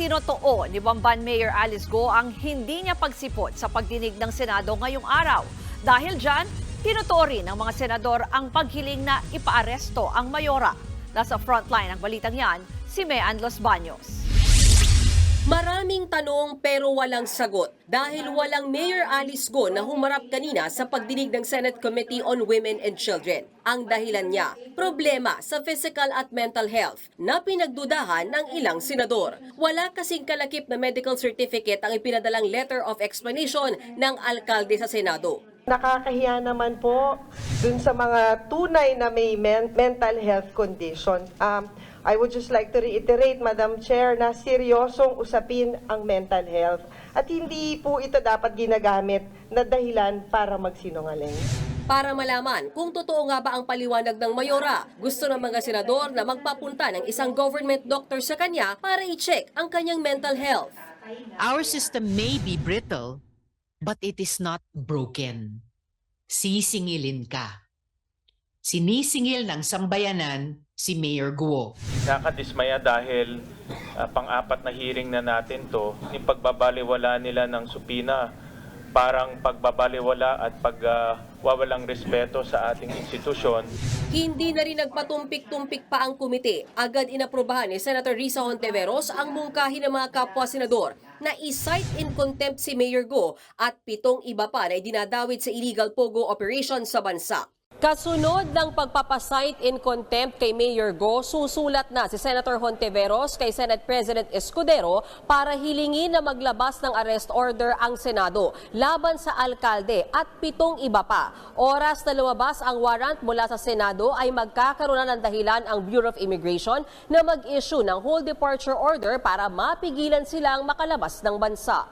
itinotoo ni Bamban Mayor Alice Go ang hindi niya pagsipot sa pagdinig ng Senado ngayong araw. Dahil dyan, tinotoo rin ng mga senador ang paghiling na ipaaresto ang mayora. Nasa frontline ng balitang yan, si Mean Los Baños. Maraming tanong pero walang sagot dahil walang Mayor Alice Go na humarap kanina sa pagdinig ng Senate Committee on Women and Children. Ang dahilan niya, problema sa physical at mental health na pinagdudahan ng ilang senador. Wala kasing kalakip na medical certificate ang ipinadalang letter of explanation ng alkalde sa Senado. Nakakahiya naman po dun sa mga tunay na may men- mental health condition. Um, I would just like to reiterate, Madam Chair, na seryosong usapin ang mental health. At hindi po ito dapat ginagamit na dahilan para magsinungaling. Para malaman kung totoo nga ba ang paliwanag ng Mayora, gusto ng mga senador na magpapunta ng isang government doctor sa kanya para i-check ang kanyang mental health. Our system may be brittle, but it is not broken. Sisingilin ka. Sinisingil ng sambayanan si Mayor Guo. Nakadismaya dahil ah, pang-apat na hearing na natin to, yung pagbabaliwala nila ng supina, parang pagbabaliwala at pagwawalang respeto sa ating institusyon. Hindi na rin nagpatumpik-tumpik pa ang komite. Agad inaprobahan ni Senator Risa Honteveros ang mungkahi ng mga kapwa senador na i-cite in contempt si Mayor Go at pitong iba pa na dinadawit sa illegal pogo operation sa bansa. Kasunod ng pagpapasight in contempt kay Mayor Go, susulat na si Senator Honteveros kay Senate President Escudero para hilingin na maglabas ng arrest order ang Senado laban sa alkalde at pitong iba pa. Oras na lumabas ang warrant mula sa Senado ay magkakaroon ng dahilan ang Bureau of Immigration na mag-issue ng whole departure order para mapigilan silang makalabas ng bansa.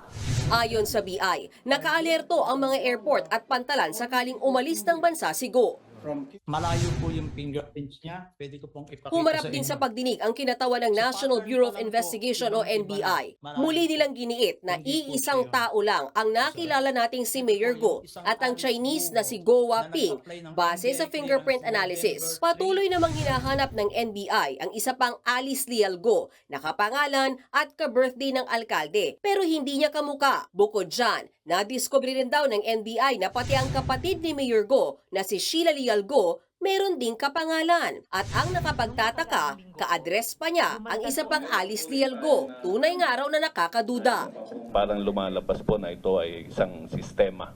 Ayon sa BI, nakaalerto ang mga airport at pantalan sakaling umalis ng bansa si Go. From malayo po yung fingerprints niya. Pwede ko pong ipakita Humarap sa din inyo. sa pagdinig ang kinatawa ng National Bureau of Investigation o NBI. Muli nilang giniit na iisang tao lang ang nakilala nating si Mayor Go at ang Chinese na si Go Waping base sa fingerprint analysis. Patuloy namang hinahanap ng NBI ang isa pang Alice Lial Go na kapangalan at ka-birthday ng alkalde pero hindi niya kamuka. Bukod dyan, nadiskubre rin daw ng NBI na pati ang kapatid ni Mayor Go na si Sheila Lial Go meron ding kapangalan. At ang nakapagtataka, ka-address pa niya ang isa pang Alice Lialgo. Tunay nga raw na nakakaduda. parang lumalabas po na ito ay isang sistema,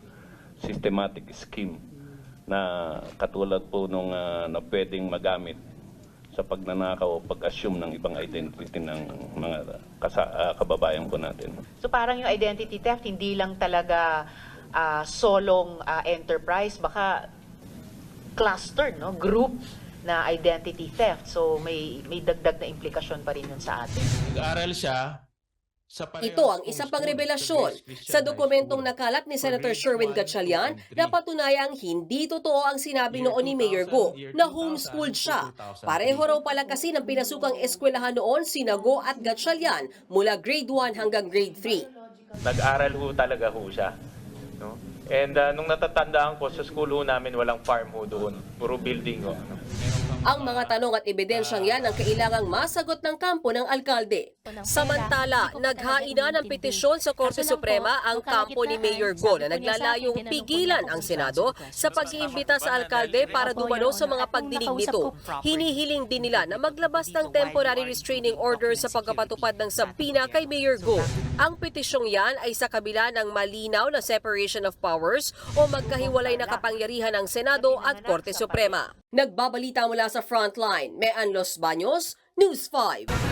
systematic scheme na katulad po nung ah, na pwedeng magamit sa pagnanakaw o pag-assume ng ibang identity ng mga kasa, ah, kababayan po natin. So parang yung identity theft hindi lang talaga ah, solong ah, enterprise, baka clustered, no? Group na identity theft. So may may dagdag na implikasyon pa rin yun sa atin. Nag-aral siya sa Ito ang isa pang revelasyon sa dokumentong nakalat ni Senator Sherwin 1, Gatchalian 2, and na 3. patunayang hindi totoo ang sinabi noon ni Mayor 2000, Go na 2000 homeschooled siya. to 2003. Pareho raw pala kasi ng pinasukang eskwelahan noon sina Go at Gatchalian mula grade 1 hanggang grade 3. Nag-aral ho talaga ho siya. No? And ah, nung natatandaan ko, sa school ho namin walang farm ho doon. Puro building ho. Ang mga tanong at ebidensyang yan ang kailangang masagot ng kampo ng alkalde. Samantala, naghaina ng petisyon sa Korte Suprema ang kampo ni Mayor Go na naglalayong pigilan ang Senado sa pag-iimbita sa alkalde para dumalo sa mga pagdinig nito. Hinihiling din nila na maglabas ng temporary restraining order sa pagkapatupad ng sampina kay Mayor Go. Ang petisyong yan ay sa kabila ng malinaw na separation of powers o magkahiwalay na kapangyarihan ng Senado at Korte Suprema. Nagbabalita mula sa Frontline, Mean Los Baños, News 5.